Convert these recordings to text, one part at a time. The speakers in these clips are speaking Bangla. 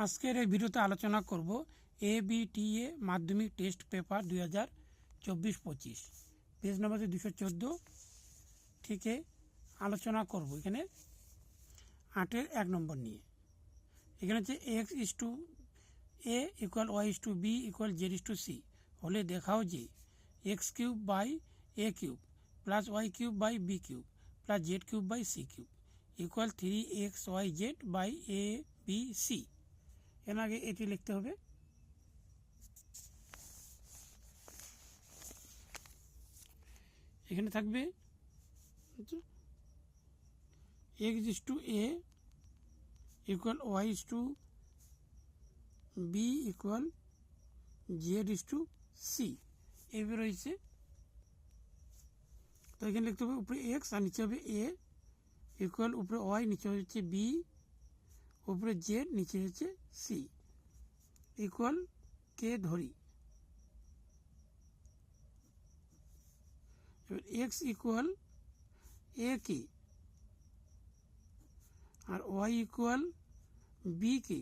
আজকের এই ভিডিওতে আলোচনা করব এ বি এ মাধ্যমিক টেস্ট পেপার দুই হাজার চব্বিশ পঁচিশ। পেজ নম্বর দুশো চোদ্দ। থেকে আলোচনা করব এখানে আটের এক নম্বর নিয়ে। এখানে হচ্ছে x is to a equal y is to b equal z is to c হলে দেখাও যে x cube by a cube plus y cube by b cube plus z cube by c cube equal three x y z by a b c এর আগে এটি লিখতে হবে। এখানে থাকবে x is to a equal y is to b equal z is to c এইভাবে রয়েছে তো এখানে লিখতে হবে উপরে এক্স আর নিচে হবে এ ইকুয়াল উপরে ওয়াই নিচে হচ্ছে বি উপরে জেড নিচে হচ্ছে সি ইকুয়াল কে ধরি। এবার এক্স ইকুয়াল এ কি আর ওয়াই ইকুয়াল বি কি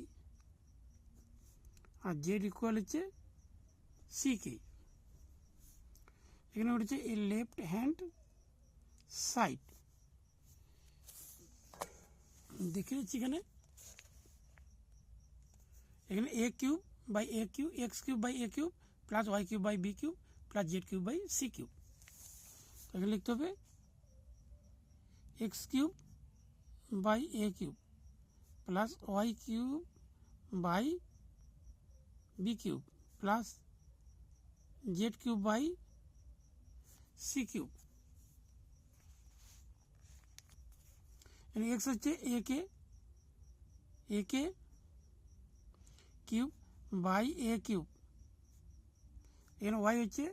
আর জেড ইকুয়াল হচ্ছে সি কি এখানে হচ্ছে এ লেফট হ্যান্ড সাইড দেখে নিচ্ছি এখানে। এখানে A cube by A cube X cube by A cube plus Y cube by B cube plus Z cube by C cube এখানে লিখতে হবে X cube by A cube plus Y cube by B cube plus Z cube by C cube X হচ্ছে A K A K cube by A cube এখানে ওয়াই হচ্ছে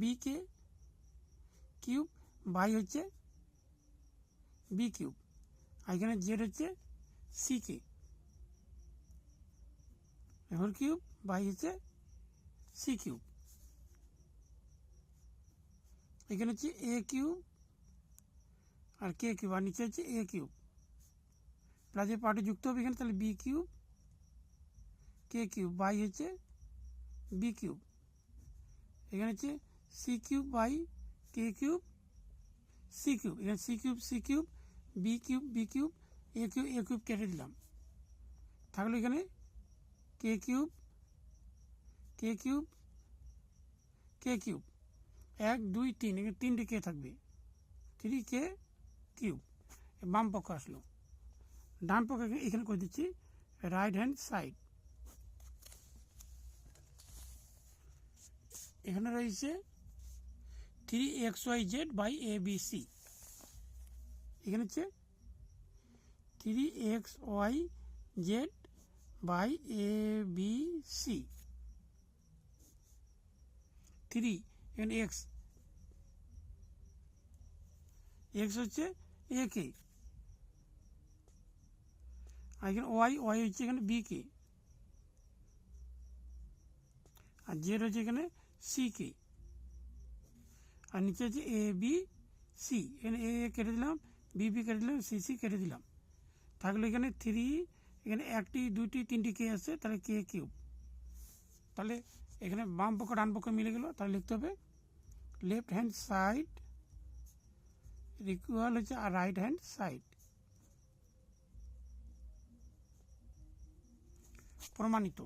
বি কে কিউব বাই হচ্ছে বি কিউব আর এখানে জেড হচ্ছে c k whole cube by হচ্ছে সি কিউব এখানে হচ্ছে এ কিউব আর কে কিউব আর নিচে হচ্ছে এ কিউব প্লাসের পার্টে যুক্ত হবে এখানে, তাহলে b cube k cube by হচ্ছে বি কিউব এখানে হচ্ছে c cube by k cube c cube এখানে c cube c cube b cube b cube a cube a cube কেটে দিলাম। থাকল এখানে k cube k cube k cube এক, দুই, তিন, এখানে তিনটে কে থাকবে। থ্রি কে কিউব বাম পক্ষ আসলো। ডান পক্ষ এখানে করে দিচ্ছি। রাইট হ্যান্ড সাইড এখানে রয়েছে three x y z by a b c এখানে হচ্ছে three x y z by a b c three এখানে এক্স এক্স হচ্ছে এ কে আর এখানে ওয়াই ওয়াই হচ্ছে এখানে বি কে আর জেড হচ্ছে এখানে সি কে আর নিচে হচ্ছে এ বি সি এখানে এ এ কেটে দিলাম বি বি কেটে দিলাম সি সি কেটে দিলাম থাকল এখানে থ্রি এখানে একটি, দুইটি, তিনটি কে আছে, তাহলে কে কিউব তাহলে এখানে বাম পক্ষ, ডান পক্ষ মিলে গেল, তাহলে লিখতে হবে লেফট হ্যান্ড সাইড ইকুয়াল হচ্ছে আর রাইট হ্যান্ড সাইড প্রমাণিত।